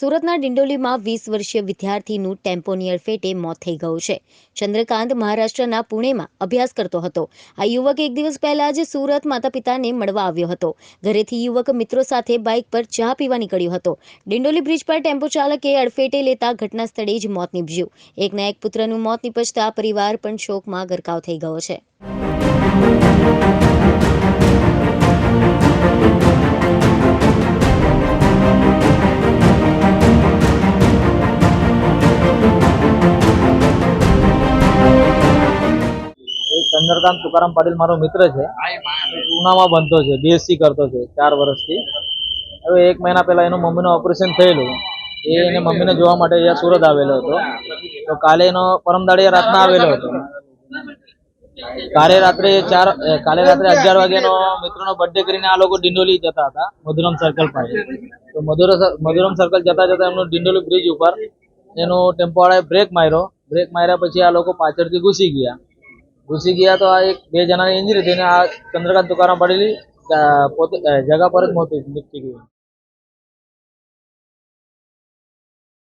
સુરતના ડિંડોલીમાં વીસ વર્ષીય વિદ્યાર્થીનું ટેમ્પોની અડફેટે મોત થઈ ગયું છે. ચંદ્રકાંત મહારાષ્ટ્રના પુણેમાં અભ્યાસ કરતો હતો. આ યુવક એક દિવસ પહેલા જ સુરત માતા પિતાને મળવા આવ્યો હતો. ઘરેથી યુવક મિત્રો સાથે બાઇક પર ચા પીવા નીકળ્યો હતો. ડિંડોલી બ્રિજ પર ટેમ્પો ચાલકે અડફેટે લેતા ઘટના સ્થળે જ મોત નીપજ્યું. એકના એક પુત્રનું મોત નીપજતા પરિવાર પણ શોકમાં ગરકાવ થઈ ગયો છે. ચંદ્રકાંત તુકારામ પાટીલ મારો મિત્ર છે. ઉનામાં બનતો છે બીએસસી કરતો છે, ચાર વર્ષથી. હવે એક મહિના પહેલા એનું મમ્મીનું ઓપરેશન થયેલું. એને મમ્મીને જોવા માટે અહીંયા સુરત આવેલો હતો. તો કાલે એનો પરમદાડીએ રાતના આવેલો હતો. કાલે રાત્રે ચાર કાલે રાત્રે અગિયાર વાગ્યાનો મિત્રનો બર્થડે કરીને આ લોકો ડિંડોલી જતા હતા, મધુરમ સર્કલ પાસે. તો મધુર, મધુરમ સર્કલ જતા જતા એમનું ડિંડોલી બ્રિજ ઉપર એનો ટેમ્પો વાળાએ બ્રેક માર્યો. બ્રેક માર્યા પછી આ લોકો પાછળથી ઘૂસી ગયા. ઘૂસી ગયા તો આ એક બે જણાની ઇન્જરી થઈને આ ચંદ્રકાંત તુકારામ પડેલી પોતે જગા પર જ મોત નીપજી ગયું.